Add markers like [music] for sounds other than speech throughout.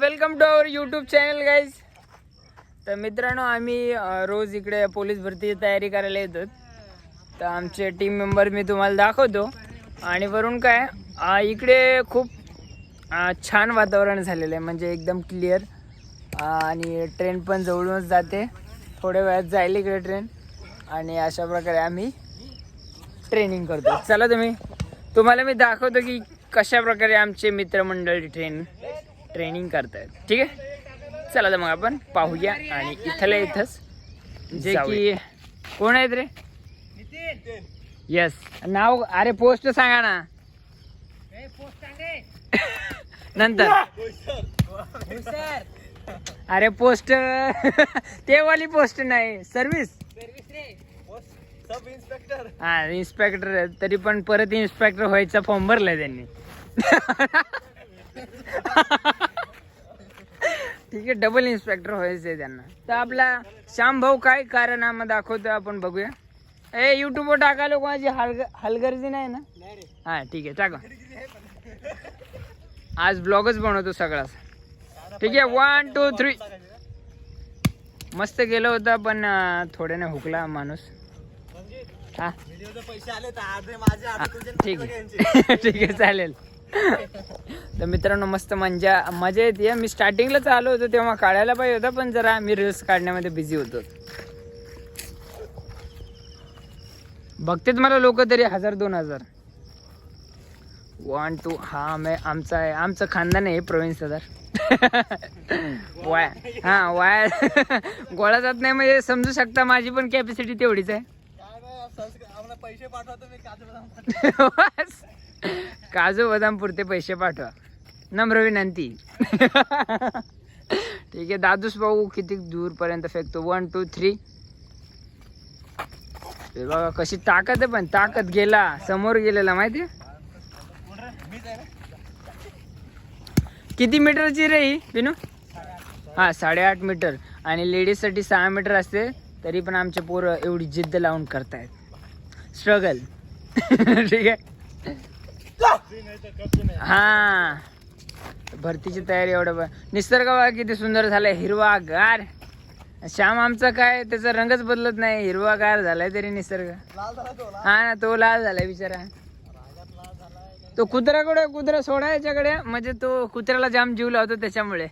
Welcome to our YouTube channel guys तर मित्रांनो आम्ही रोज इकडे पोलीस भरतीची तयारी करायला येतो तर आमचे टीम मेंबर मी तुम्हाला दाखवतो. आणि वरून काय इकडे खूप छान वातावरण झालेलं आहे. म्हणजे एकदम क्लिअर आणि ट्रेन पण जवळूनच जाते. थोड्या वेळात जाईल इकडे ट्रेन आणि अशा प्रकारे आम्ही ट्रेनिंग करतो. चला तुम्ही तुम्हाला मी दाखवतो की कशा प्रकारे आमचे मित्रमंडळी ट्रेन ट्रेनिंग करतायत. ठीक आहे? चला तर मग आपण पाहूया आणि इथल्या इथंच जे की कोण आहेत रे? येस नाव अरे पोस्ट सांगा ना. [laughs] नंतर. अरे पोस्ट [laughs] ते वाली पोस्ट नाही. सर्विस सब इन्स्पेक्टर हा इन्स्पेक्टर तरी पण परत इन्स्पेक्टर व्हायचा फॉर्म भरलाय त्यांनी. [laughs] ठीक आहे डबल इन्स्पेक्टर व्हायचंय त्यांना. तर आपला श्याम भाऊ काय कारनामा दाखवतो आपण बघूया. ए युट्यूबवर टाकायला कोणाची हलग हलगर्जी नाही ना? हा ठीक आहे टाका. आज ब्लॉगच बनवतो सगळा. ठीक आहे वन टू थ्री मस्त गेलं होतं पण थोड्याने हुकला माणूस. हा. ठीक आहे. [laughs] ठीक आहे चालेल. तर मित्रांनो मस्त मजा मजा येते. मी स्टार्टिंगला चालू होतो तेव्हा काढायला पाहिजे होता पण जरा मी रील्स काढण्यामध्ये बिझी होतो. बघतेत मला लोक तरी हजार दोन हजार. वन टू हा मै आमचा आहे. आमचं खानदान आहे प्रवीण सदार. [laughs] वाया हा वाया. [laughs] गोळा जात नाही म्हणजे समजू शकता माझी पण कॅपॅसिटी तेवढीच आहे. पैसे पाठवा तुम्ही काजू बदाम काजू बदाम पुरते पैसे पाठवा. नम्र विनंती. ठीक आहे दादूस भाऊ किती दूरपर्यंत फेकतो? वन टू थ्री हे बघा कशी ताकद आहे पण ताकद गेला. समोर गेलेला माहिती किती मीटरची रे ही विनू? हा साडेआठ मीटर. आणि लेडीजसाठी सहा मीटर असते तरी पण आमचे पोरं एवढी जिद्द लावून करतायत. स्ट्रगल [laughs] ठीक आहे. हा. भरतीची तयारी एवढं निसर्ग किती सुंदर झालाय हिरवा गार श्याम आमचा काय त्याचा रंगच बदलत नाही हिरवा गार झालाय तरी निसर्ग. हा ना तो लाल झालाय बिचारा. तो कुत्र्याकडे कुत्रा सोडा याच्याकडे म्हणजे तो कुत्र्याला जाम जीव लावतो त्याच्यामुळे.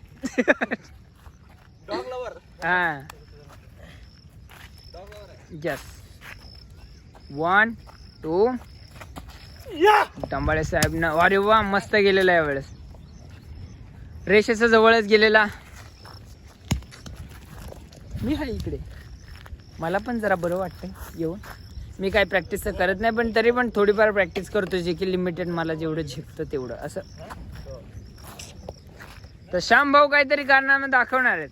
हा. यस वन टू टंबाळे साहेब ना अरे वा मस्त गेलेला आहे वेळेस रेषेच्या जवळच गेलेला. मी आहे इकडे. मला पण जरा बरं वाटतं येऊन. मी काय प्रॅक्टिस तर करत नाही पण तरी पण थोडीफार प्रॅक्टिस करतो जे की लिमिटेड मला जेवढं झेपतं तेवढं. असं. तर श्याम भाऊ काहीतरी कारणामे दाखवणार आहेत.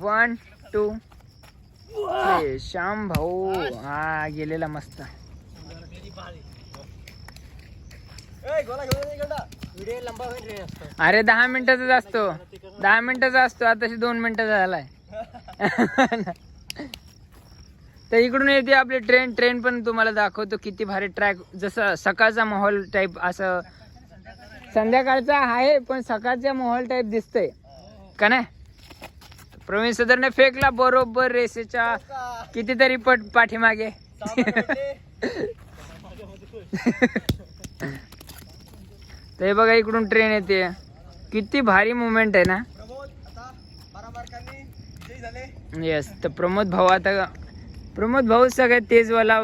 वन टू श्याम भाऊ. हा गेलेला मस्त. अरे दहा मिनिटाचाच असतो. दहा मिनिटाचा असतो. आताशी दोन मिनिटाचा झालाय. तर इकडून येते आपली ट्रेन ट्रेन पण तुम्हाला दाखवतो किती भारी ट्रॅक जसं सकाळचा माहोल टाईप असं. संध्याकाळचा आहे पण सकाळचा माहोल टाईप दिसतंय. का नाही? प्रवीण सदरने फेकला बरोबर रेसेच्या कितीतरी पट पाठीमागे. [laughs] हे बघा इकडून ट्रेन येते. किती भारी मुवमेंट आहे ना? येस तर प्रमोद भाऊ आता प्रमोद भाऊ सगळ्यात तेजवाला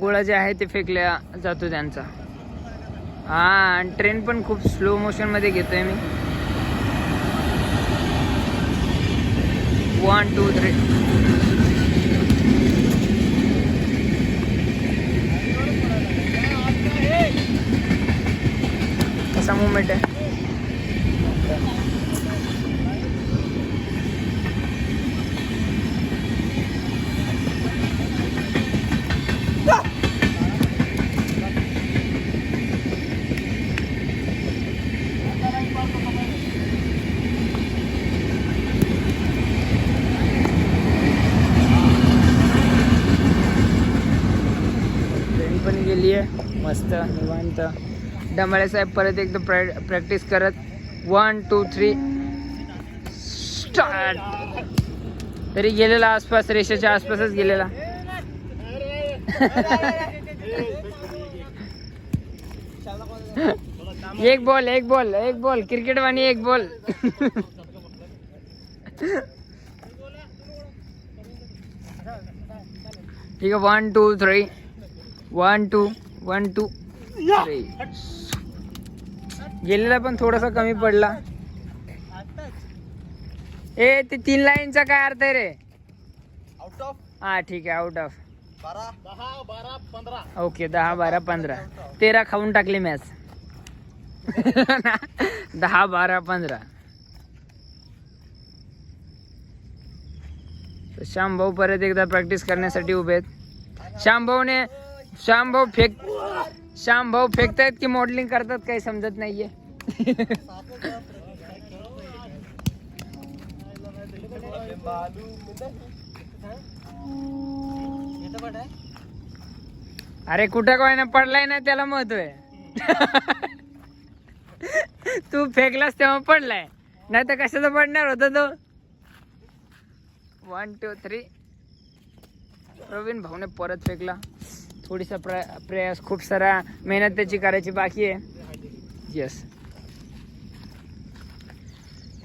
गोळा जे आहे ते फेकल्या जातो त्यांचा. हा आणि ट्रेन पण खूप स्लो मोशनमध्ये घेतोय मी. वन टू थ्री मुवमेंट आहे. पण गेली आहे मस्त निवांत. डमाळे साहेब परत एकदा प्रॅ प्रॅक्टिस करत. वन टू थ्री स्टार्ट तरी गेलेला आसपास रेषेच्या आसपासच गेलेला. एक बॉल एक बॉल एक बॉल क्रिकेटवाणी एक बॉल ठीक आहे one two three one two one two गेलेला पण थोडासा कमी पडला. ए ते तीन लाईनचा काय अर्थ आहे रे? आउट ऑफ हा ठीक आहे आउट ऑफ बारा. दहा बारा पंधरा. ओके दहा बारा पंधरा. तेरा खाऊन टाकले मॅच [laughs] दहा बारा पंधरा. श्याम भाऊ परत एकदा प्रॅक्टिस करण्यासाठी उभे आहेत. श्याम भाऊने श्याम भाऊ फेक श्याम भाऊ फेकतायत की मॉडेलिंग करतात काही समजत नाहीये. अरे कुठं काय ना पडलाय ना त्याला महत्त्व आहे तू फेकलास तेव्हा पडलाय. नाही तर कशाचा पडणार होता तो? वन टू थ्री प्रवीण भाऊने परत फेकला. थोडीसा प्र प्रयास खूप सारा मेहनत त्याची करायची बाकी आहे. येस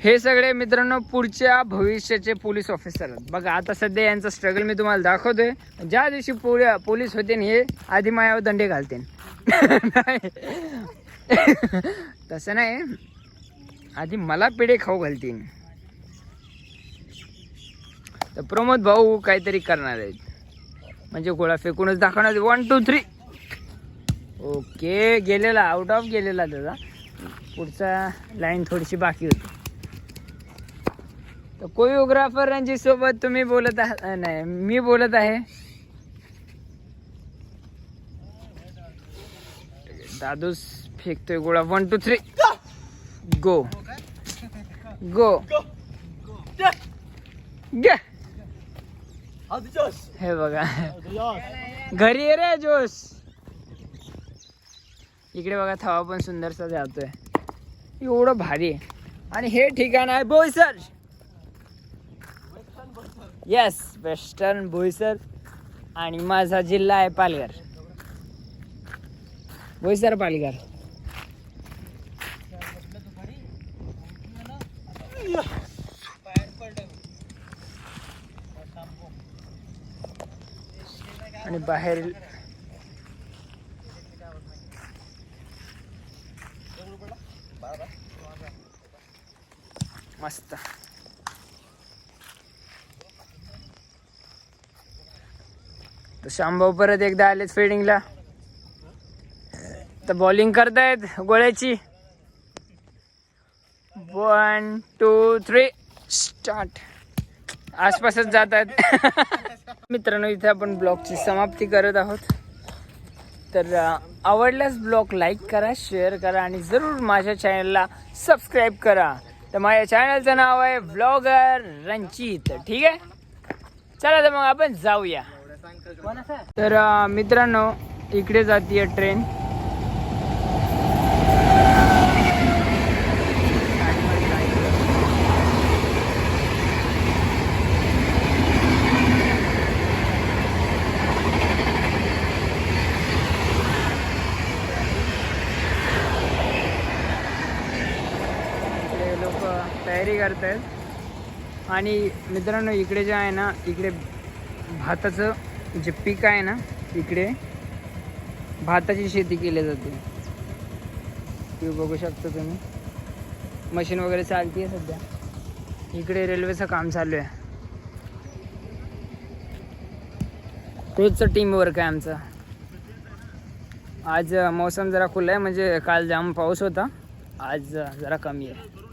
हे सगळे मित्रांनो पुढच्या भविष्याचे पोलीस ऑफिसर बघा आता सध्या यांचा स्ट्रगल मी तुम्हाला दाखवतोय. ज्या दिवशी पोलीस होते हे आधी मायावर दंडे घालते. तसं नाही. आधी मला पेढे खाऊ घालतील. तर प्रमोद भाऊ काहीतरी करणार आहेत. म्हणजे गोळा फेकूनच दाखवणार वन टू थ्री ओके गेलेला आउट ऑफ गेलेला त्याचा पुढचा लाईन थोडीशी बाकी होती तर कोरिओग्राफरांची सोबत तुम्ही बोलत आहात नाही मी बोलत आहे दादूस फेकतोय गोळा one two three go go गे हे बघा. घरी ये रे जोश. इकडे बघा थवा पण सुंदरसा जातोय. एवढं भारी आणि हे ठिकाण आहे बोईसर. येस वेस्टर्न बोईसर आणि माझा जिल्हा आहे पालघर. बोईसर पालघर. आणि बाहेर मस्त. तर शांभाऊ परत एकदा आलेत फिल्डिंगला तर बॉलिंग करतायत गोळ्याची. वन टू थ्री स्टार्ट आसपासच जात आहेत [laughs] मित्रांनो इथे आपण ब्लॉगची समाप्ती करत आहोत. तर आवडल्यास ब्लॉग लाईक करा शेअर करा आणि जरूर माझ्या चॅनलला सबस्क्राईब करा. तर माझ्या चॅनलचं नाव आहे ब्लॉगर रंजित ठीक आहे? चला तर मग आपण जाऊया. तर मित्रांनो इकडे जाते ट्रेन इकडे लोक तयारी करतायत आणि मित्रांनो इकडे जे आहे ना इकडे भाताचं जे पीक आहे ना इकडे भाताची शेती केली जाते. ते बघू शकता तुम्ही. मशीन वगैरे चालते सध्या. इकडे रेल्वेचं काम चालू आहे. रोजचं टीम वर्क आहे आमचं. आज मौसम जरा खुलं आहे म्हणजे काल जाम पाऊस होता. आज जरा कमी आहे.